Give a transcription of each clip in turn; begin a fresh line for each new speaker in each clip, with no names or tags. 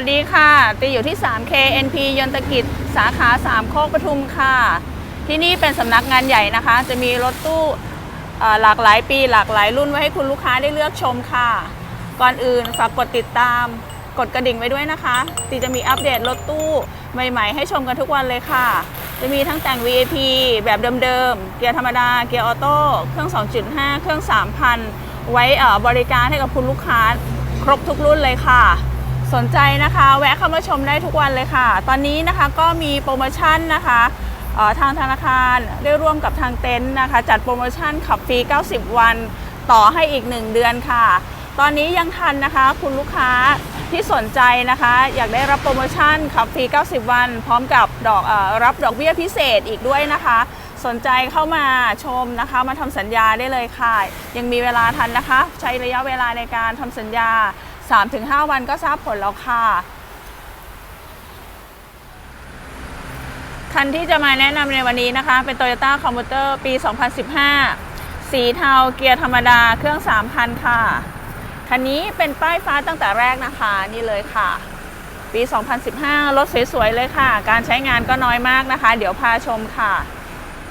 วัสดีค่ะ ตีอยู่ที่ 3K NP ยนตกิจ สาขา3โคกปทุมค่ะ ที่นี่เป็นสำนักงานใหญ่นะคะ จะมีรถตู้หลากหลายปีหลากหลายรุ่นไว้ให้คุณลูกค้าได้เลือกชมค่ะ ก่อนอื่นฝากกดติดตาม กดกระดิ่งไว้ด้วยนะคะ ตีจะมีอัปเดตรถตู้ใหม่ๆ ให้ชมกันทุกวันเลยค่ะ จะมีทั้งแต่ง VIP แบบเดิมๆ เกียร์ธรรมดา เกียร์ออโต้ เครื่อง 2.5 เครื่อง 3,000 ไว้บริการให้กับคุณลูกค้าครบทุกรุ่นเลยค่ะ สนใจนะคะ แวะเข้ามาชมได้ทุกวันเลยค่ะ ตอนนี้นะคะก็มีโปรโมชั่นนะคะทางธนาคารได้ร่วมกับทางเต็นท์นะคะ จัดโปรโมชั่นขับฟรี 90 วันต่อให้อีก 1 เดือนค่ะ ตอนนี้ยังทันนะคะ คุณลูกค้าที่สนใจนะคะ อยากได้รับโปรโมชั่นขับฟรี 90 วัน พร้อมกับดอกอรับดอกเบี้ยพิเศษอีกด้วยนะคะ สนใจเข้ามาชมนะคะ มาทำสัญญาได้เลยค่ะ ยังมีเวลาทันนะคะ ใช้ระยะเวลาในการทำสัญญา 3-5 วันก็ทราบผลแล้วค่ะ คันที่จะมาแนะนำในวันนี้นะคะ เป็น Toyota c o m m u t e r ปี 2015 สีเทาเกียร์ธรรมดาเครื่อง 3,000 ค่ะ คันนี้เป็นป้ายฟ้าตั้งแต่แรกนะคะ นี่เลยค่ะ ปี 2015 รถสวยๆ เลยค่ะ การใช้งานก็น้อยมากนะคะ เดี๋ยวพาชมค่ะ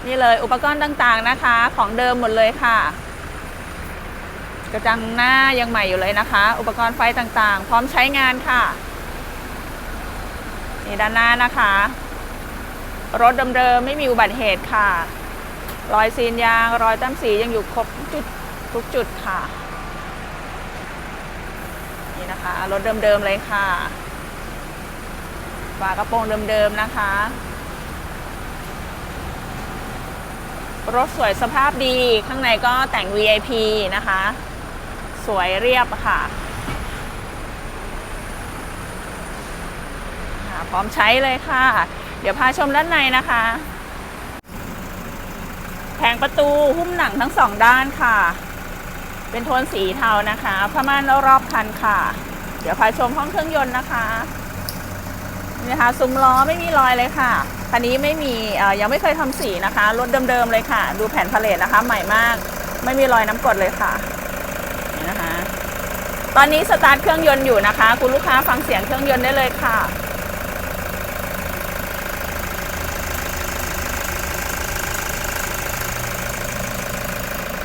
นี่เลยอุปกรณ์ต่างๆนะคะ ของเดิมหมดเลยค่ะ กระจังหน้ายังใหม่อยู่เลยนะคะ อุปกรณ์ไฟต่างๆ พร้อมใช้งานค่ะ นี่ด้านหน้านะคะ รถเดิมๆไม่มีอุบัติเหตุค่ะ รอยซีนยาง รอยตั้มสียังอยู่ครบจุดทุกจุดค่ะ นี่นะคะ รถเดิมๆเลยค่ะ ฝากระโปรงเดิมๆนะคะ รถสวยสภาพดี ข้างในก็แต่ง VIP นะคะ สวยเรียบค่ะ พร้อมใช้เลยค่ะ เดี๋ยวพาชมด้านในนะคะ แผงประตูหุ้มหนังทั้งสองด้านค่ะ เป็นโทนสีเทานะคะผ้าม่านรอบคันค่ะ เดี๋ยวพาชมห้องเครื่องยนต์นะคะนี่นะคะซุ้มล้อไม่มีรอยเลยค่ะคันนี้ไม่มียังไม่เคยทำสีนะคะ รถเดิมๆเลยค่ะ ดูแผ่นพาเลทนะคะ ใหม่มาก ไม่มีรอยน้ำกดเลยค่ะ ตอนนี้สตาร์ทเครื่องยนต์อยู่นะคะ คุณลูกค้าฟังเสียงเครื่องยนต์ได้เลยค่ะ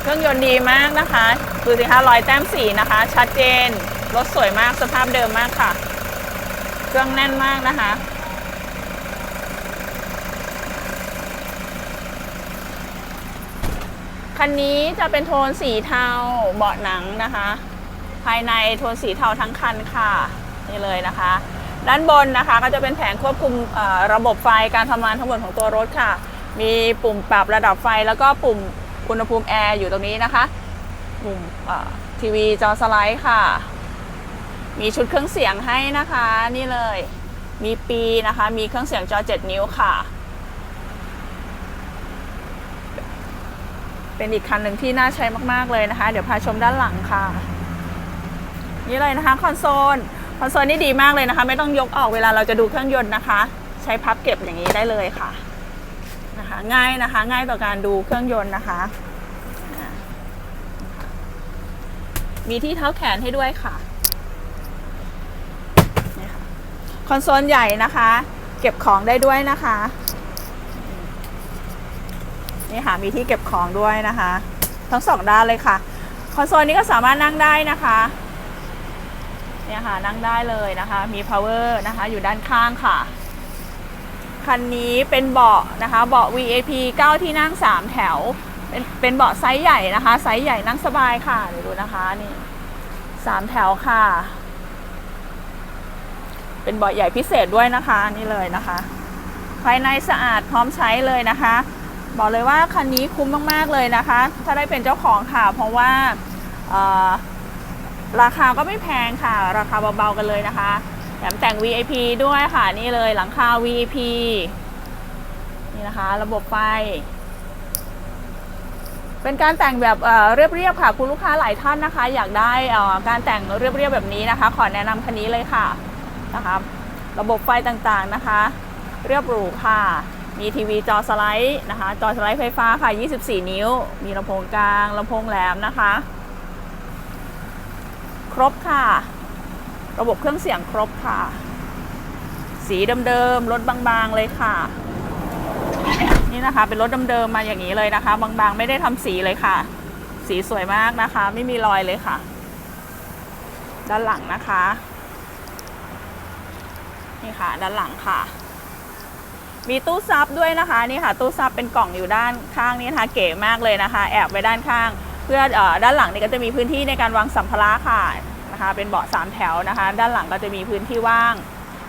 เครื่องยนต์ดีมากนะคะดูสิคะรอยแต้มสีนะคะ ชัดเจนรถสวยมากสภาพเดิมมากค่ะ เครื่องแน่นมากนะคะคันนี้จะเป็นโทนสีเทาเบาะหนังนะคะ ภายในโทนสีเทาทั้งคันค่ะนี่เลยนะคะ ด้านบนนะคะก็จะเป็นแผงควบคุมระบบไฟการทำงานทั้งหมดของตัวรถค่ะ มีปุ่มปรับระดับไฟแล้วก็ปุ่มอุณหภูมิแอร์อยู่ตรงนี้นะคะปุ่มทีวีจอสไลด์ค่ะ มีชุดเครื่องเสียงให้นะคะนี่เลย มีปีนะคะ มีเครื่องเสียงจอ 7 นิ้วค่ะ เป็นอีกคันหนึ่งที่น่าใช้มาก ๆ เลยนะคะ เดี๋ยวพาชมด้านหลังค่ะ นี่เลยนะคะคอนโซลคอนโซลนี่ดีมากเลยนะคะ ไม่ต้องยกออกเวลาเราจะดูเครื่องยนต์นะคะ ใช้พับเก็บอย่างนี้ได้เลยค่ะนะคะง่ายนะคะ ง่ายต่อการดูเครื่องยนต์นะคะ มีที่เท้าแขนให้ด้วยค่ะค่ะคอนโซลใหญ่นะคะ เก็บของได้ด้วยนะคะนี่ค่ะมีที่เก็บของด้วยนะคะ ทั้งสองด้านเลยค่ะ คอนโซลนี้ก็สามารถนั่งได้นะคะ เนี่ยค่ะนั่งได้เลยนะคะ มี power นะคะอยู่ด้านข้างค่ะ คันนี้เป็นเบาะนะคะเบาะ VIP 9 ที่นั่ง 3 แถว เป็นเป็นเบาะไซส์ใหญ่นะคะไซส์ใหญ่นั่งสบายค่ะเดี๋ยวดูนะคะนี่สามแถวค่ะ เป็นเบาะใหญ่พิเศษด้วยนะคะนี่เลยนะคะ ภายในสะอาดพร้อมใช้เลยนะคะ บอกเลยว่าคันนี้คุ้มมากๆเลยนะคะ ถ้าได้เป็นเจ้าของค่ะ เพราะว่า ราคาก็ไม่แพงค่ะ ราคาเบาๆกันเลยนะคะแถมแต่ง VIP ด้วยค่ะนี่เลยหลังคา VIP นี่นะคะ ระบบไฟ เป็นการแต่งแบบเเรียบๆค่ะ คุณลูกค้าหลายท่านนะคะ อยากได้การแต่งเรียบๆแบบนี้นะคะ ขอแนะนำคันนี้เลยค่ะนะคะระบบไฟต่างๆนะคะ เรียบหรูค่ะ มีทีวีจอสไลด์นะคะ จอสไลด์ไฟฟ้าค่ะ 24 นิ้ว มีลำโพงกลางลำโพงแหลมนะคะ ครบค่ะ ระบบเครื่องเสียงครบค่ะ สีเดิมๆรถบางๆเลยค่ะ นี่นะคะเป็นรถเดิมๆมาอย่างนี้เลยนะคะ บางๆไม่ได้ทำสีเลยค่ะ สีสวยมากนะคะ ไม่มีรอยเลยค่ะ ด้านหลังนะคะ นี่ค่ะ ด้านหลังค่ะมีตู้ซับด้วยนะคะนี่ค่ะ ตู้ซับเป็นกล่องอยู่ด้านข้างนี้นะคะ เก๋มากเลยนะคะ แอบไว้ด้านข้าง เพื่ออด้านหลังนี่ก็จะมีพื้นที่ในการวางสัมภาระค่ะนะคะ เป็นเบาะสามแถวนะคะ ด้านหลังก็จะมีพื้นที่ว่าง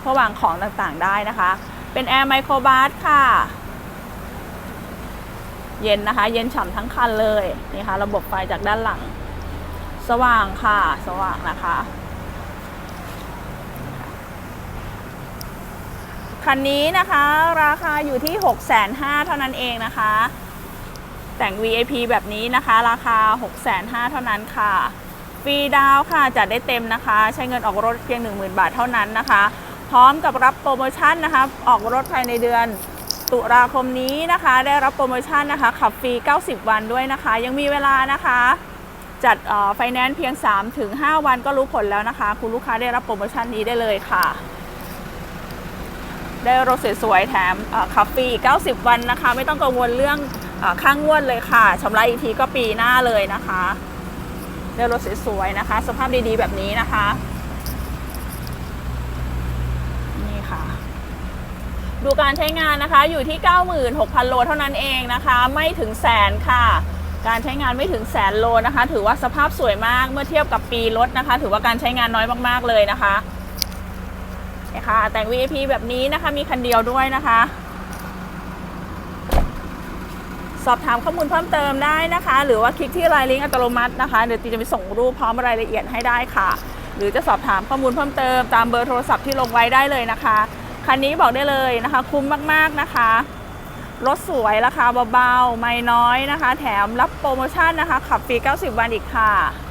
เพื่อวางของต่างๆได้นะคะ เป็นแอร์ไมโครบาร์ค่ะเย็นนะคะ เย็นฉ่ำทั้งคันเลยนี่ค่ะระบบไฟจากด้านหลัง สว่างค่ะ สว่างนะคะ คันนี้นะคะ ราคาอยู่ที่ 6 5 0 0 0เท่านั้นเองนะคะ แต่ง VIP แบบนี้นะคะ ราคา 6 5 0 0 0เท่านั้นค่ะ ฟรีดาวค่ะจัดได้เต็มนะคะ ใช้เงินออกรถเพียง 10,000 บาทเท่านั้นนะคะ พร้อมกับรับโปรโมชั่นนะคะ ออกรถภายในเดือนตุลาคมนี้นะคะ ได้รับโปรโมชั่นนะคะ ขับฟรี 90 วันด้วยนะคะ ยังมีเวลานะคะ จัดไฟแนนซ์เพียง 3-5 วันก็รู้ผลแล้วนะคะ คุณลูกค้าได้รับโปรโมชั่นนี้ได้เลยค่ะได้รถสวยๆแถมขับฟรี 90 วันนะคะ ไม่ต้องกังวลเรื่อง ค่างวดเลยค่ะชำระอีกทีก็ปีหน้าเลยนะคะได้รถสวยๆนะคะ สภาพดีๆแบบนี้นะคะ นี่ค่ะ ดูการใช้งานนะคะอยู่ที่ 96,000 โลเท่านั้นเองนะคะ ไม่ถึงแสนค่ะ การใช้งานไม่ถึงแสนโลนะคะ ถือว่าสภาพสวยมากเมื่อเทียบกับปีรถนะคะ ถือว่าการใช้งานน้อยมากๆเลยนะคะนี่ค่ะ แต่ง VIP แบบนี้นะคะ มีคันเดียวด้วยนะคะ สอบถามข้อมูลเพิ่มเติมได้นะคะ หรือว่าคลิกที่ไลน์ลิงก์อัตโนมัตินะคะ เดี๋ยวตีจะไปส่งรูปพร้อมรายละเอียดให้ได้ค่ะ หรือจะสอบถามข้อมูลเพิ่มเติมตามเบอร์โทรศัพท์ที่ลงไว้ได้เลยนะคะ คันนี้บอกได้เลยนะคะ คุ้มมากๆนะคะรถสวยราคาเบาๆ ไม่น้อยนะคะ แถมรับโปรโมชั่นนะคะ ขับฟรี 90 วันอีกค่ะ